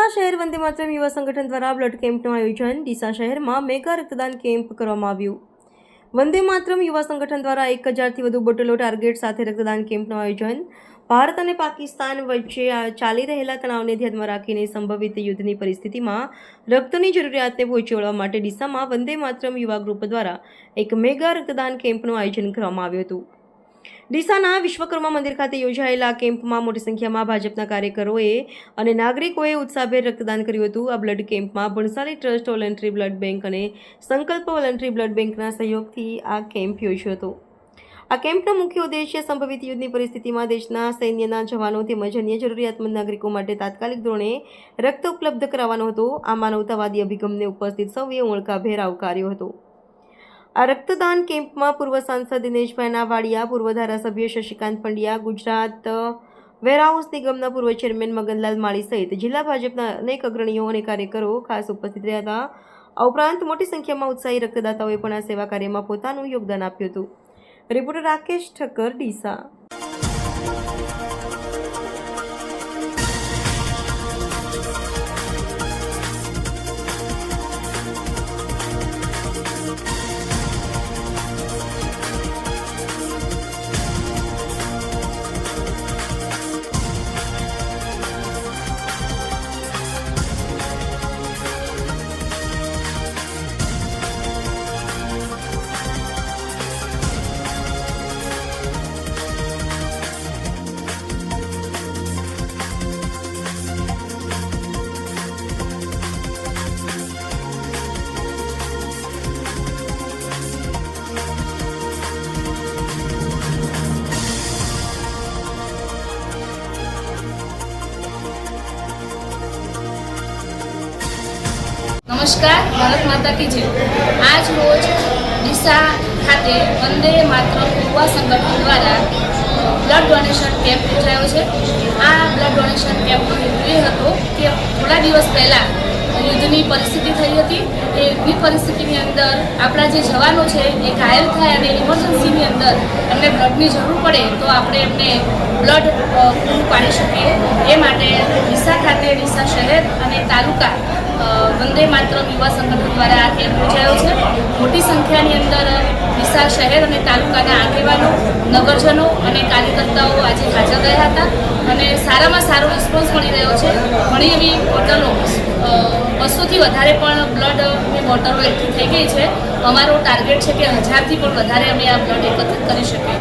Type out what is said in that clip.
ડીસા શહેર વંદે માતરમ યુવા સંગઠન દ્વારા બ્લડ કેમ્પનું આયોજન ડીસા શહેરમાં મેગા રક્તદાન કેમ્પ કરવામાં આવ્યું. વંદે માતરમ યુવા સંગઠન દ્વારા એક હજારથી વધુ બોટલો ટાર્ગેટ સાથે રક્તદાન કેમ્પનું આયોજન ભારત અને પાકિસ્તાન વચ્ચે ચાલી રહેલા તણાવને ધ્યાનમાં રાખીને સંભવિત યુદ્ધની પરિસ્થિતિમાં રક્તની જરૂરિયાતને પહોંચી વળવા માટે ડીસામાં વંદે માતરમ યુવા ગ્રુપ દ્વારા એક મેગા રક્તદાન કેમ્પનું આયોજન કરવામાં આવ્યું હતું. ડીસાના વિશ્વકર્મા મંદિર ખાતે યોજાયેલા કેમ્પમાં મોટી સંખ્યામાં ભાજપના કાર્યકરોએ અને નાગરિકોએ ઉત્સાહભેર રક્તદાન કર્યું હતું. આ બ્લડ કેમ્પમાં Bhansali Trust, voluntary blood bank અને સંકલ્પ વોલન્ટરી બ્લડ બેંકના સહયોગથી આ કેમ્પ યોજ્યો હતો. આ કેમ્પનો મુખ્ય ઉદ્દેશ્ય સંભવિત યુદ્ધની પરિસ્થિતિમાં દેશના સૈન્યના જવાનો તેમજ અન્ય જરૂરિયાતમંદ નાગરિકો માટે તાત્કાલિક ધોરણે રક્ત ઉપલબ્ધ કરાવવાનો હતો. આ માનવતાવાદી અભિગમને ઉપસ્થિત સૌએ ઓળખાભેર આવકાર્યો હતો. આ રક્તદાન કેમ્પમાં પૂર્વ સાંસદ દિનેશભાઈ નાવાડિયા પૂર્વ ધારાસભ્ય શશિકાંત પંડ્યા, ગુજરાત વેરહાઉસ નિગમના પૂર્વ ચેરમેન મગનલાલ માળી સહિત જિલ્લા ભાજપના અનેક અગ્રણીઓ અને કાર્યકરો ખાસ ઉપસ્થિત રહ્યા હતા. આ ઉપરાંત મોટી સંખ્યામાં ઉત્સાહી રક્તદાતાઓએ પણ આ સેવા કાર્યમાં પોતાનું યોગદાન આપ્યું હતું. રિપોર્ટર રાકેશ ઠક્કર, ડીસા. નમસ્કાર, ભારત માતા કી જય. આજ રોજ ડીસા ખાતે વંદે માત્ર યુવા સંગઠન દ્વારા બ્લડ ડોનેશન કેમ્પ યોજાયો છે. આ બ્લડ ડોનેશન કેમ્પનો હેતુ એ હતો કે થોડા દિવસ પહેલાં યુદ્ધની પરિસ્થિતિ થઈ હતી. એ યુદ્ધની પરિસ્થિતિની અંદર આપણા જે જવાનો છે એ ઘાયલ થાય અને ઇમરજન્સીની અંદર એમને બ્લડની જરૂર પડે તો આપણે એમને બ્લડ પૂરું પાડી શકીએ. એ માટે ડીસા ખાતે ડીસા શહેર અને તાલુકા વંદે માતરમ યુવા સંગઠન દ્વારા આ કેમ્પ યોજાયો છે. મોટી સંખ્યાની અંદર વિશાળ શહેર અને તાલુકાના આગેવાનો, નગરજનો અને કાર્યકર્તાઓ આજે હાજર રહ્યા હતા અને સારામાં સારો રિસ્પોન્સ મળી રહ્યો છે. ઘણી એવી બોટલો બસોથી વધારે પણ બ્લડની બોટલો એકઠી થઈ ગઈ છે. અમારો ટાર્ગેટ છે કે હજારથી પણ વધારે અમે આ બ્લડ એકત્રિત કરી શકીએ.